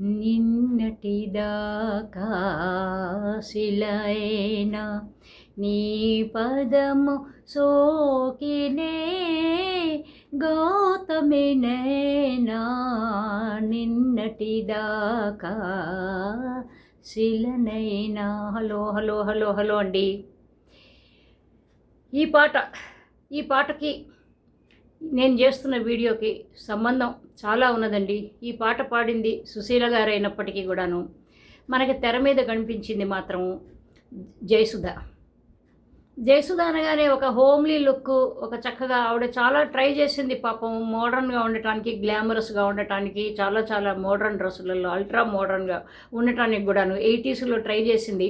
నిన్నటిదాకా శిలైనా నీ పదము సోకినే గౌతమినైనా నిన్నటిదాకా శిలనైనా? హలో హలో హలో హలో అండి. ఈ పాట ఈ పాటకి నేను చేస్తున్న వీడియోకి సంబంధం చాలా ఉన్నదండి. ఈ పాట పాడింది సుశీల గారు అయినప్పటికీ కూడాను. మనకి తెర మీద కనిపించింది మాత్రం జయసుధ. జయసుధ అనగానే ఒక హోమ్లీ లుక్ ఒక చక్కగా ఆవిడ చాలా ట్రై చేసింది పాపం మోడర్న్గా ఉండటానికి గ్లామరస్గా ఉండటానికి చాలా చాలా మోడర్న్ డ్రెస్సులలో అల్ట్రా మోడర్న్గా ఉండటానికి కూడాను ఎయిటీస్లో ట్రై చేసింది.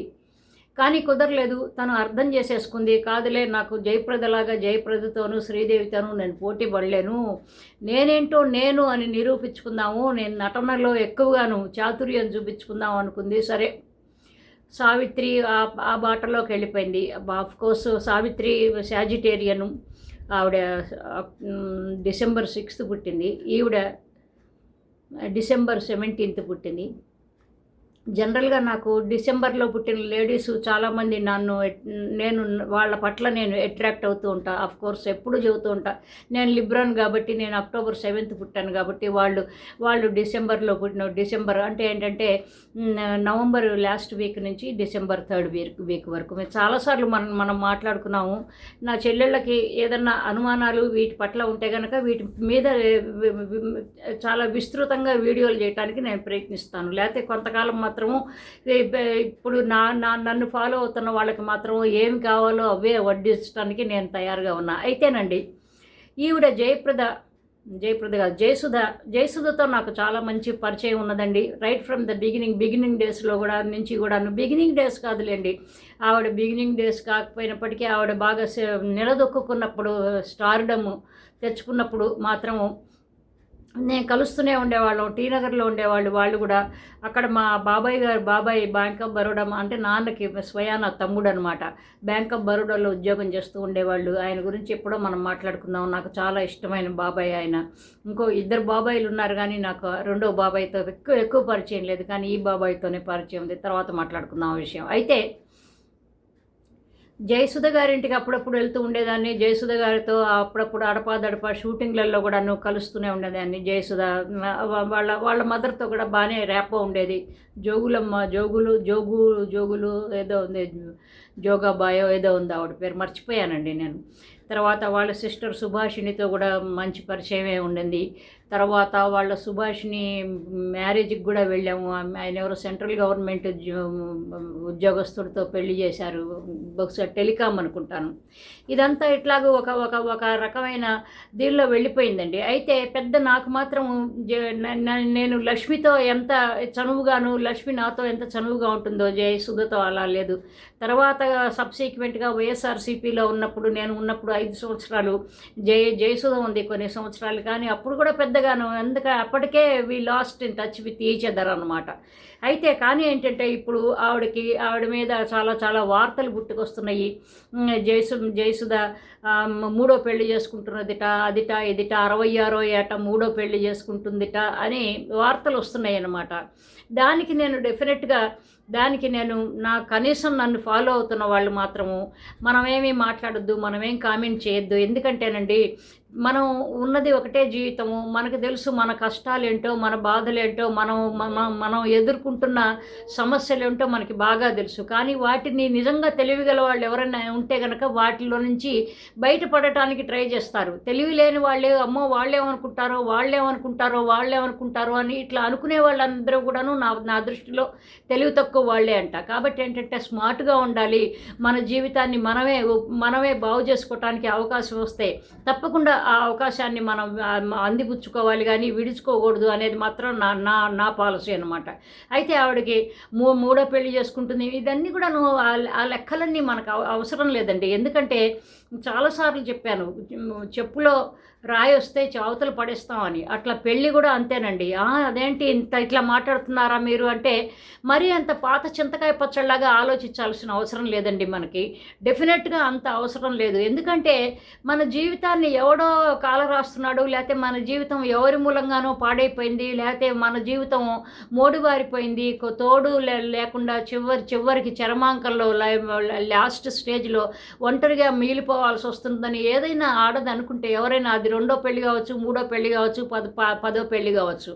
కానీ కుదరలేదు తను అర్థం చేసేసుకుంది. కాదులే నాకు జయప్రదలాగా జయప్రదతోనూ శ్రీదేవితోనూ నేను పోటీ పడలేను. నేనేంటో నేను అని నిరూపించుకుందాము. నేను నటనలో ఎక్కువగాను చాతుర్యం చూపించుకుందాం అనుకుంది. సరే సావిత్రి ఆ- ఆ బాటలోకి వెళ్ళిపోయింది. ఆఫ్ కోర్స్ సావిత్రి సాజిటేరియను ఆవిడ డిసెంబర్ సిక్స్త్ పుట్టింది. ఈవిడ డిసెంబర్ సెవెంటీన్త్ పుట్టింది. జనరల్గా నాకు డిసెంబర్లో పుట్టిన లేడీస్ చాలామంది నన్ను నేను వాళ్ళ పట్ల నేను అట్రాక్ట్ అవుతూ ఉంటా. అఫ్ కోర్స్ ఎప్పుడు చెబుతూ ఉంటా. నేను లిబ్రాన్ కాబట్టి నేను అక్టోబర్ సెవెంత్ పుట్టాను కాబట్టి వాళ్ళు వాళ్ళు డిసెంబర్లో పుట్టిన డిసెంబర్ అంటే ఏంటంటే నవంబర్ లాస్ట్ వీక్ నుంచి డిసెంబర్ థర్డ్ వీక్ వీక్ వరకు. మేము చాలాసార్లు మనం మనం మాట్లాడుకున్నాము. నా చెల్లెళ్ళకి ఏదన్నా అనుమానాలు వీటి పట్ల ఉంటే కనుక వీటి మీద చాలా విస్తృతంగా వీడియోలు చేయడానికి నేను ప్రయత్నిస్తాను. లేకపోతే కొంతకాలం మాత్రము. ఇప్పుడు నా నా నన్ను ఫాలో అవుతున్న వాళ్ళకి మాత్రం ఏమి కావాలో అవే వడ్డించడానికి నేను తయారుగా ఉన్నా. అయితేనండి ఈవిడ జయప్రద జయప్రద కాదు జయసుధ జయసుధతో నాకు చాలా మంచి పరిచయం ఉన్నదండి. Right from the beginning beginning డేస్లో కూడా నుంచి కూడాను బిగినింగ్ డేస్ కాదులేండి. ఆవిడ బిగినింగ్ డేస్ కాకపోయినప్పటికీ ఆవిడ బాగా నిలదొక్కున్నప్పుడు స్టార్డము తెచ్చుకున్నప్పుడు మాత్రము నేను కలుస్తూనే ఉండేవాళ్ళం టీ నగర్లో ఉండేవాళ్ళు వాళ్ళు కూడా. అక్కడ మా బాబాయ్ గారు బాబాయ్ బ్యాంక్ ఆఫ్ బరోడా అంటే నాన్నకి స్వయాన తమ్ముడు అనమాట బ్యాంక్ ఆఫ్ బరోడాలో ఉద్యోగం చేస్తూ ఉండేవాళ్ళు. ఆయన గురించి ఎప్పుడో మనం మాట్లాడుకుందాం. నాకు చాలా ఇష్టమైన బాబాయ్ ఆయన. ఇంకో ఇద్దరు బాబాయిలు ఉన్నారు కానీ నాకు రెండో బాబాయ్తో ఎక్కువ ఎక్కువ పరిచయం లేదు. కానీ ఈ బాబాయ్తోనే పరిచయం ఉంది. తర్వాత మాట్లాడుకుందాం ఆ విషయం. అయితే జయసుధ గారింటికి అప్పుడప్పుడు వెళ్తూ ఉండేదాన్ని. జయసుధ గారితో అప్పుడప్పుడు అడపాదడప షూటింగ్లలో కూడా నువ్వు కలుస్తూనే ఉండేదాన్ని. జయసుధ వాళ్ళ వాళ్ళ మదర్తో కూడా బాగానే ర్యాపో ఉండేది. జోగులమ్మ జోగులు జోగు జోగులు ఏదో ఉంది. జోగాబాయో ఏదో ఉంది ఆవిడ పేరు మర్చిపోయానండి నేను. తర్వాత వాళ్ళ సిస్టర్ సుభాషిణితో కూడా మంచి పరిచయమే ఉండింది. తర్వాత వాళ్ళ సుభాష్ని మ్యారేజ్కి కూడా వెళ్ళాము. ఆయన ఎవరో సెంట్రల్ గవర్నమెంట్ ఉద్యోగస్తుడితో పెళ్ళి చేశారు. బహుశా టెలికాం అనుకుంటాను. ఇదంతా ఇట్లాగో ఒక ఒక ఒక రకమైన దీనిలో వెళ్ళిపోయిందండి. అయితే పెద్ద నాకు మాత్రం నేను లక్ష్మితో ఎంత చనువుగాను లక్ష్మి నాతో ఎంత చనువుగా ఉంటుందో జయసుధతో అలా లేదు. తర్వాత సబ్సీక్వెంట్గా వైఎస్ఆర్సీపీలో ఉన్నప్పుడు నేను ఉన్నప్పుడు ఐదు సంవత్సరాలు జయ జయసుధ ఉంది కొన్ని సంవత్సరాలు. కానీ అప్పుడు కూడా పెద్దగాను ఎందుక అప్పటికే we lost in touch with each other అనమాట అయితే కానీ ఏంటంటే ఇప్పుడు ఆవిడకి ఆవిడ మీద చాలా చాలా వార్తలు పుట్టుకొస్తున్నాయి. జయసు జయసుధ మూడో పెళ్ళి చేసుకుంటున్నదిట అదిట ఇదిట అరవై ఆరో ఏట మూడో పెళ్ళి చేసుకుంటుందిట అని వార్తలు వస్తున్నాయి అన్నమాట దానికి నేను డెఫినెట్గా దానికి నేను నా కనీసం నన్ను ఫాలో అవుతున్న వాళ్ళు మాత్రము మనమేమీ మాట్లాడొద్దు మనమేం కామెంట్ చేయొద్దు. ఎందుకంటేనండి మనం ఉన్నది ఒకటే జీవితము. మనకు తెలుసు మన కష్టాలేంటో మన బాధలేంటో మనం మన- మనం ఎదుర్కొంటున్న సమస్యలు ఏంటో మనకి బాగా తెలుసు. కానీ వాటిని నిజంగా తెలివిగల వాళ్ళు ఎవరైనా ఉంటే కనుక వాటిలో నుంచి బయటపడటానికి ట్రై చేస్తారు. తెలివి లేని వాళ్ళే అమ్మో వాళ్ళేమనుకుంటారో వాళ్ళేమనుకుంటారో వాళ్ళేమనుకుంటారో అని ఇట్లా అనుకునే వాళ్ళందరూ కూడాను నా నా దృష్టిలో తెలివి తక్కువ వాళ్ళే అంట. కాబట్టి ఏంటంటే స్మార్ట్గా ఉండాలి. మన జీవితాన్ని మనమే మనమే బాగు చేసుకోవటానికి అవకాశం వస్తే తప్పకుండా ఆ అవకాశాన్ని మనం అందిపుచ్చుకోవాలి కానీ విడుచుకోకూడదు అనేది మాత్రం నా నా నా పాలసీ అనమాట అయితే ఆవిడకి మూ మూడో పెళ్ళి చేసుకుంటుంది. ఇదన్నీ కూడా నువ్వు ఆ- ఆ లెక్కలన్నీ మనకు అవ- అవసరం లేదండి. ఎందుకంటే చాలాసార్లు చెప్పాను చెప్పులో రాయి వస్తే చావతలు పడేస్తామని అట్లా పెళ్ళి కూడా అంతేనండి. అదేంటి ఇంత ఇట్లా మాట్లాడుతున్నారా మీరు? అంటే మరీ అంత పాత చింతకాయ పచ్చళ్ళలాగా ఆలోచించాల్సిన అవసరం లేదండి మనకి. డెఫినెట్గా అంత అవసరం లేదు. ఎందుకంటే మన జీవితాన్ని ఎవడో కాల రాస్తున్నాడు లేకపోతే మన జీవితం ఎవరి మూలంగానో పాడైపోయింది లేకపోతే మన జీవితం మోడుబారిపోయింది తోడు లే- లేకుండా చివరి చివరికి చరమాంకంలో లాస్ట్ స్టేజ్లో ఒంటరిగా మిగిలిపో చేసుకోవాల్సి వస్తుందని ఏదైనా ఆడది అనుకుంటే ఎవరైనా అది రెండో పెళ్ళి కావచ్చు మూడో పెళ్ళి కావచ్చు పద ప- పదో పెళ్ళి కావచ్చు.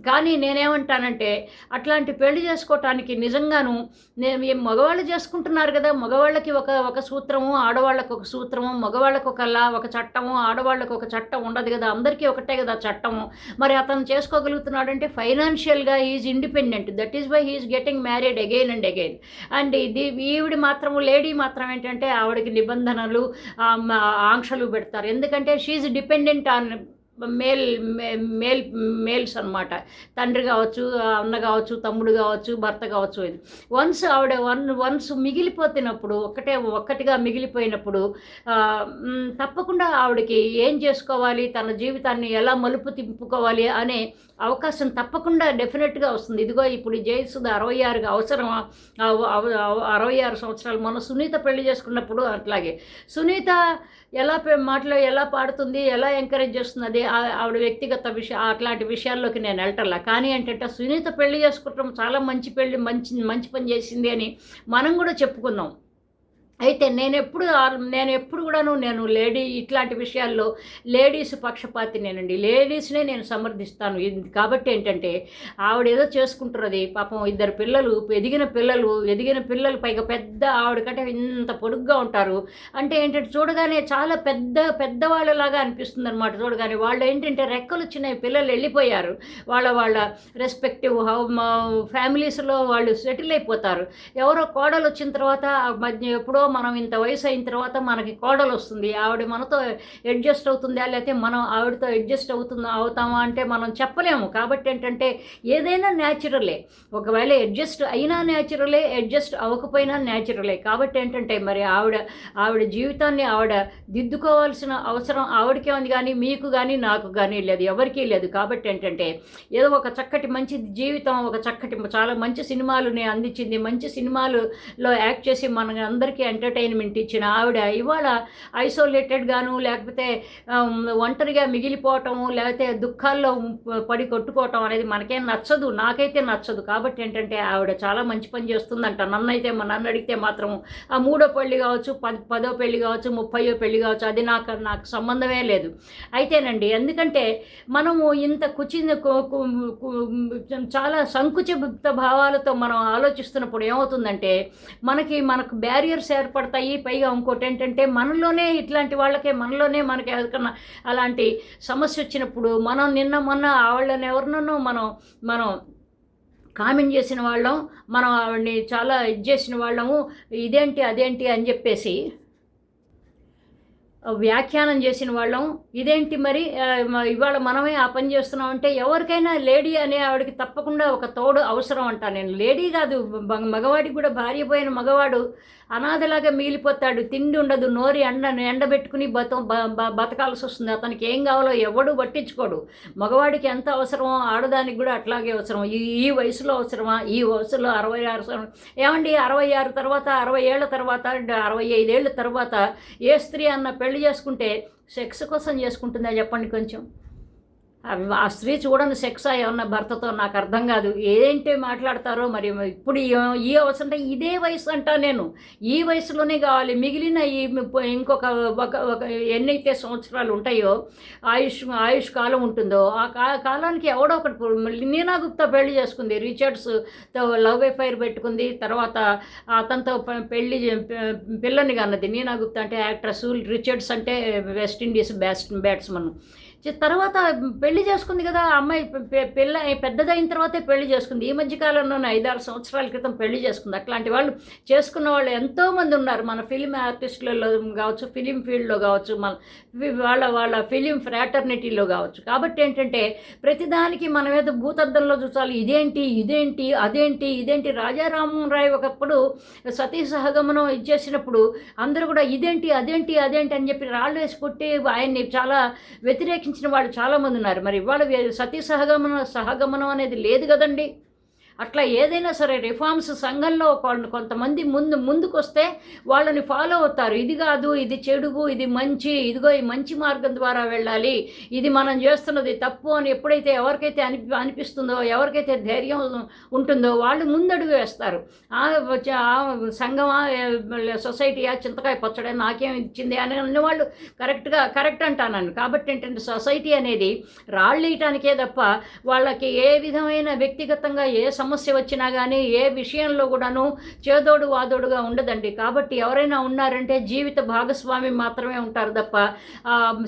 కానీ నేనేమంటానంటే అట్లాంటి పెళ్ళి చేసుకోవటానికి నిజంగాను నేను మగవాళ్ళు చేసుకుంటున్నారు కదా మగవాళ్ళకి ఒక ఒక సూత్రము ఆడవాళ్ళకి ఒక సూత్రము మగవాళ్ళకు ఒకలా ఒక చట్టము ఆడవాళ్ళకు ఒక చట్టం ఉండదు కదా అందరికీ ఒకటే కదా చట్టము. మరి అతను చేసుకోగలుగుతున్నాడంటే ఫైనాన్షియల్గా is independent that is why he's getting married again and again. And ఇది ఈవిడి మాత్రము లేడీ మాత్రం ఏంటంటే ఆవిడకి నిబంధనలు ఆంక్షలు పెడతారు. ఎందుకంటే she's dependent on male male males అనమాట తండ్రి కావచ్చు అన్న కావచ్చు తమ్ముడు కావచ్చు భర్త కావచ్చు ఇది. వన్స్ ఆవిడ వన్ వన్స్ మిగిలిపోతున్నప్పుడు ఒక్కటే ఒక్కటిగా మిగిలిపోయినప్పుడు తప్పకుండా ఆవిడకి ఏం చేసుకోవాలి తన జీవితాన్ని ఎలా మలుపు తిప్పుకోవాలి అనే అవకాశం తప్పకుండా డెఫినెట్గా వస్తుంది. ఇదిగో ఇప్పుడు జయసుధ అరవై ఆరుగా అవసరమా అరవై ఆరు సంవత్సరాలు మన సునీత పెళ్ళి చేసుకున్నప్పుడు అట్లాగే. సునీత ఎలా పె- మాటలు ఎలా పాడుతుంది ఎలా ఎంకరేజ్ చేస్తుంది ఆ- ఆవిడ వ్యక్తిగత విషయ అట్లాంటి విషయాల్లోకి నేను వెళ్ళటల్లా కానీ ఏంటంటే సునీత పెళ్ళి చేసుకోవటం చాలా మంచి పెళ్ళి మంచి మంచి పని చేసింది అని మనం కూడా చెప్పుకుందాం అయితే నేను ఎప్పుడు నేను ఎప్పుడు కూడాను నేను లేడీ ఇట్లాంటి విషయాల్లో లేడీస్ పక్షపాతి నేనండి లేడీస్నే నేను సమర్థిస్తాను. ఇది కాబట్టి ఏంటంటే ఆవిడ ఏదో చేసుకుంటున్నది. పాపం ఇద్దరు పిల్లలు ఎదిగిన పిల్లలు ఎదిగిన పిల్లలు పైగా పెద్ద ఆవిడ కంటే ఇంత పొడుగ్గా ఉంటారు. అంటే ఏంటంటే చూడగానే చాలా పెద్ద పెద్దవాళ్ళలాగా అనిపిస్తుంది అనమాట చూడగానే. వాళ్ళు ఏంటంటే రెక్కలు వచ్చినాయి పిల్లలు వెళ్ళిపోయారు. వాళ్ళ వాళ్ళ రెస్పెక్టివ్ హౌ ఫ్యామిలీస్లో వాళ్ళు సెటిల్ అయిపోతారు. ఎవరో కోడలు వచ్చిన తర్వాత మధ్య ఎప్పుడో మనం ఇంత వయసు అయిన తర్వాత మనకి కోడలు వస్తుంది. ఆవిడ మనతో అడ్జస్ట్ అవుతుందా? లేకపోతే మనం ఆవిడతో అడ్జస్ట్ అవుతుందా? అవుతామా అంటే మనం చెప్పలేము. కాబట్టి ఏంటంటే ఏదైనా న్యాచురలే. ఒకవేళ అడ్జస్ట్ అయినా న్యాచురలే అడ్జస్ట్ అవ్వకపోయినా న్యాచురలే. కాబట్టి ఏంటంటే మరి ఆవిడ ఆవిడ జీవితాన్ని ఆవిడ దిద్దుకోవాల్సిన అవసరం ఆవిడకే ఉంది కానీ మీకు కానీ నాకు కానీ లేదు. ఎవరికీ లేదు. కాబట్టి ఏంటంటే ఏదో ఒక చక్కటి మంచి జీవితం ఒక చక్కటి చాలా మంచి సినిమాలు అందించింది. మంచి సినిమాలులో యాక్ట్ చేసి మన అందరికీ ఎంటర్టైన్మెంట్ ఇచ్చిన ఆవిడ ఇవాళ ఐసోలేటెడ్గాను లేకపోతే ఒంటరిగా మిగిలిపోవటము లేకపోతే దుఃఖాల్లో పడి కొట్టుకోవటం అనేది మనకేం నచ్చదు నాకైతే నచ్చదు. కాబట్టి ఏంటంటే ఆవిడ చాలా మంచి పని చేస్తుందంట. నన్నైతే మా నన్ను అడిగితే మాత్రం ఆ మూడో పెళ్ళి కావచ్చు పది పదో పెళ్ళి కావచ్చు ముప్పయో పెళ్ళి కావచ్చు అది నాకు నాకు సంబంధమే లేదు. అయితేనండి ఎందుకంటే మనము ఇంత కుచిన కు- కు- చాలా సంకుచిత భావాలతో మనం ఆలోచిస్తున్నప్పుడు ఏమవుతుందంటే మనకి మనకు బ్యారియర్స్ ఏర్పడతాయి. పైగా ఇంకోటి ఏంటంటే మనలోనే ఇట్లాంటి వాళ్ళకే మనలోనే మనకి ఎవరికన్నా అలాంటి సమస్య వచ్చినప్పుడు మనం నిన్న మొన్న వాళ్ళని ఎవరినో మనం మనం కామెంట్ చేసిన వాళ్ళం మనం ఆవిడని చాలా ఇది చేసిన వాళ్ళము ఇదేంటి అదేంటి అని చెప్పేసి వ్యాఖ్యానం చేసిన వాళ్ళం. ఇదేంటి మరి? ఇవాళ మనమే ఆ పని చేస్తున్నాం అంటే ఎవరికైనా లేడీ అనే ఆవిడకి తప్పకుండా ఒక తోడు అవసరం అంట. నేను లేడీ కాదు మగవాడికి కూడా భార్య పోయిన మగవాడు అనాథలాగా మిగిలిపోతాడు. తిండి ఉండదు నోరి ఎండ ఎండబెట్టుకుని బత బ- బతకాల్సి వస్తుంది. అతనికి ఏం కావాలో ఎవడు పట్టించుకోడు. మగవాడికి ఎంత అవసరమో ఆడదానికి కూడా అట్లాగే అవసరం. ఈ ఈ వయసులో అవసరమా? ఈ వయసులో అరవై ఆరు ఏమండి? అరవై ఆరు తర్వాత అరవై ఏళ్ళ తర్వాత అరవై ఐదేళ్ళ తర్వాత ఏ స్త్రీ అన్న పెళ్ళి చేసుకుంటే సెక్స్ కోసం చేసుకుంటుందా చెప్పండి కొంచెం. ఆ స్త్రీ చూడండి సెక్స్ ఏమన్నా భర్తతో నాకు అర్థం కాదు. ఏంటి మాట్లాడతారో మరి ఇప్పుడు ఈ- అవసరం అంటే ఇదే వయసు అంటా నేను. ఈ వయసులోనే కావాలి. మిగిలిన ఈ ఇంకొక ఒక ఒక ఎన్నైతే సంవత్సరాలు ఉంటాయో ఆయుష్ ఆయుష్ కాలం ఉంటుందో ఆ కాలానికి ఎవడో ఒకటి నీనా గుప్తా పెళ్ళి చేసుకుంది. రిచర్డ్స్తో లవ్ ఎఫైర్ పెట్టుకుంది. తర్వాత అతనితో పెళ్ళి పిల్లని కన్నది. నీనా గుప్తా అంటే యాక్ట్రస్. రిచర్డ్స్ అంటే వెస్ట్ ఇండీస్ బ్యాస్ట్ బ్యాట్స్మన్. తర్వాత పెళ్ళి చేసుకుంది కదా అమ్మాయి పిల్ల పెద్దదైన తర్వాతే పెళ్ళి చేసుకుంది. ఈ మధ్యకాలంలోనే ఐదారు సంవత్సరాల క్రితం పెళ్ళి చేసుకుంది. అట్లాంటి వాళ్ళు చేసుకున్న వాళ్ళు ఎంతోమంది ఉన్నారు. మన ఫిలిం ఆర్టిస్టులలో కావచ్చు ఫిలిం ఫీల్డ్లో కావచ్చు మన వాళ్ళ వాళ్ళ ఫిలిం ఫ్రాటర్నిటీలో కావచ్చు. కాబట్టి ఏంటంటే ప్రతిదానికి మనం ఏదో భూతద్దంలో చూసాలి. ఇదేంటి ఇదేంటి అదేంటి ఇదేంటి రాజారామన్ రాయ్ ఒకప్పుడు సతీ సహగమనం ఇచ్చేసినప్పుడు అందరూ కూడా ఇదేంటి అదేంటి అదేంటి అని చెప్పి రాళ్ళు వేసి కొట్టి ఆయన్ని చాలా వ్యతిరేకించి ఇచ్చిన వాళ్ళు చాలామంది ఉన్నారు. మరి ఇవాళ సతీ సహగమనం సహగమనం అనేది లేదు కదండి. అట్లా ఏదైనా సరే రిఫార్మ్స్ సంఘంలో కొన్ని కొంతమంది ముందు ముందుకొస్తే వాళ్ళని ఫాలో అవుతారు. ఇది కాదు ఇది చెడుగు ఇది మంచి ఇదిగో ఈ మంచి మార్గం ద్వారా వెళ్ళాలి. ఇది మనం చేస్తున్నది తప్పు అని ఎప్పుడైతే ఎవరికైతే అని అనిపిస్తుందో ఎవరికైతే ధైర్యం ఉంటుందో వాళ్ళు ముందడుగు వేస్తారు. ఆ సంఘమా సొసైటీయా చింతకాయ పచ్చడే నాకేం ఇచ్చింది అని అన్నవాళ్ళు కరెక్ట్గా కరెక్ట్ అంటాను కాబట్టి ఏంటంటే సొసైటీ అనేది రాళ్ళేయటానికే తప్ప వాళ్ళకి ఏ విధమైన వ్యక్తిగతంగా ఏ సమస్య వచ్చినా కానీ ఏ విషయంలో కూడాను చేదోడు వాదోడుగా ఉండదండి. కాబట్టి ఎవరైనా ఉన్నారంటే జీవిత భాగస్వామి మాత్రమే ఉంటారు తప్ప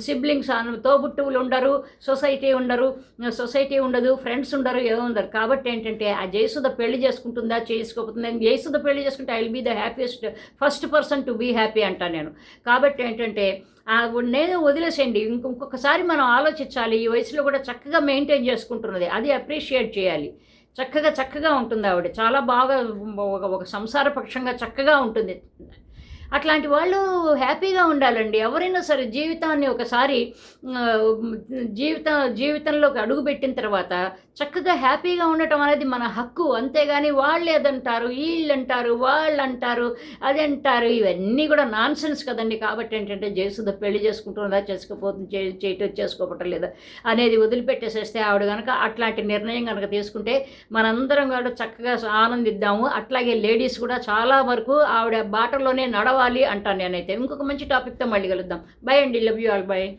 సిబ్లింగ్స్ తోబుట్టువులు ఉండరు సొసైటీ ఉండరు సొసైటీ ఉండదు ఫ్రెండ్స్ ఉండరు ఏదో ఉండరు. కాబట్టి ఏంటంటే ఆ జయసుధ పెళ్ళి చేసుకుంటుందా చేసుకోకపోతుందా? జయసుధ పెళ్ళి చేసుకుంటే I will be the happiest first person to be happy అంటాను నేను. కాబట్టి ఏంటంటే నేను వదిలేసేయండి. ఇంకొకసారి మనం ఆలోచించాలి. ఈ వయసులో కూడా చక్కగా మెయింటైన్ చేసుకుంటున్నది. అది అప్రిషియేట్ చేయాలి. చక్కగా చక్కగా ఉంటుంది ఆవిడ. చాలా బాగా ఒక ఒక సంసార పక్షంగా చక్కగా ఉంటుంది. అట్లాంటి వాళ్ళు హ్యాపీగా ఉండాలండి. ఎవరైనా సరే జీవితాన్ని ఒకసారి జీవిత జీవితంలోకి అడుగుపెట్టిన తర్వాత చక్కగా హ్యాపీగా ఉండటం అనేది మన హక్కు. అంతేగాని వాళ్ళు ఏదంటారు వీళ్ళు అంటారు వాళ్ళు అంటారు అది అంటారు ఇవన్నీ కూడా నాన్ సెన్స్ కదండి. కాబట్టి ఏంటంటే జయసుధ పెళ్ళి చేసుకుంటున్నదా చేసుకోపోతుంది చే- చేయటం చేసుకోవటం లేదా అనేది వదిలిపెట్టేసేస్తే ఆవిడ కనుక అట్లాంటి నిర్ణయం కనుక తీసుకుంటే మనందరం కూడా చక్కగా ఆనందిద్దాము. అట్లాగే లేడీస్ కూడా చాలా వరకు ఆవిడ బాటలోనే నడవాలి అంటాను నేనైతే. ఇంకొక మంచి టాపిక్తో మళ్ళీ కలుద్దాం. బై అండి. Love you all. బై.